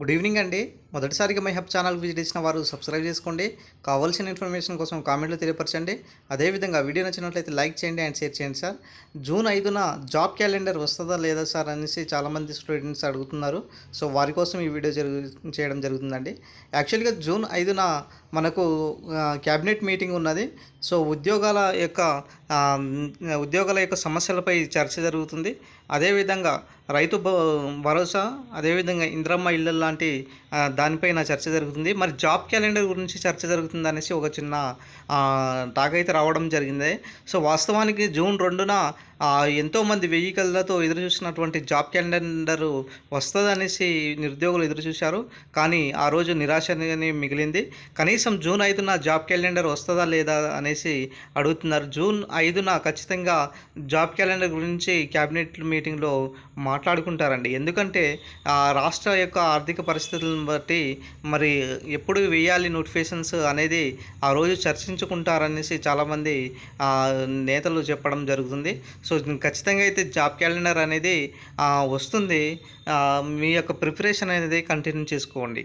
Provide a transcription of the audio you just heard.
Good evening అండి. మొదటిసారిగా my hub channel visit చేసిన వారు సబ్స్క్రైబ్ చేసుకోండి. కావాల్సిన ఇన్ఫర్మేషన్ కోసం కామెంట్లో తెలియపరచండి. అదేవిధంగా వీడియో నచ్చినట్లయితే లైక్ చేయండి అండ్ షేర్ చేయండి సార్. జూన్ ఐదున జాబ్ క్యాలెండర్ వస్తుందా లేదా సార్ అనేసి చాలామంది స్టూడెంట్స్ అడుగుతున్నారు. సో వారి కోసం ఈ వీడియో జరుగు చేయడం జరుగుతుందండి. యాక్చువల్గా జూన్ ఐదున మనకు క్యాబినెట్ మీటింగ్ ఉన్నది. సో ఉద్యోగాల యొక్క ఉద్యోగాల యొక్క సమస్యలపై చర్చ జరుగుతుంది. అదేవిధంగా రైతు భ- భరోసా అదేవిధంగా ఇంద్రమ్మ ఇళ్ళ లాంటి దానిపైన చర్చ జరుగుతుంది. మరి జాబ్ క్యాలెండర్ గురించి చర్చ జరుగుతుంది అనేసి ఒక చిన్న టాక్ అయితే రావడం జరిగింది. సో వాస్తవానికి జూన్ రెండున ఎంతోమంది వెహికల్లతో ఎదురు చూసినటువంటి జాబ్ క్యాలెండర్ వస్తుందనేసి నిరుద్యోగులు ఎదురు చూశారు కానీ ఆ రోజు నిరాశనే మిగిలింది. కనీసం జూన్ ఐదున జాబ్ క్యాలెండర్ వస్తుందా లేదా అనేసి అడుగుతున్నారు. జూన్ ఐదున ఖచ్చితంగా జాబ్ క్యాలెండర్ గురించి క్యాబినెట్ మీటింగ్లో మాట్లాడుకుంటారండి. ఎందుకంటే ఆ, రాష్ట్ర యొక్క ఆర్థిక పరిస్థితులను బట్టి మరి ఎప్పుడు వేయాలి నోటిఫికేషన్స్ అనేది ఆ రోజు చర్చించుకుంటారనేసి చాలామంది ఆ, నేతలు చెప్పడం జరుగుతుంది. సో ఖచ్చితంగా అయితే జాబ్ క్యాలెండర్ అనేది వస్తుంది. మీ యొక్క ప్రిపరేషన్ అనేది కంటిన్యూ చేసుకోండి.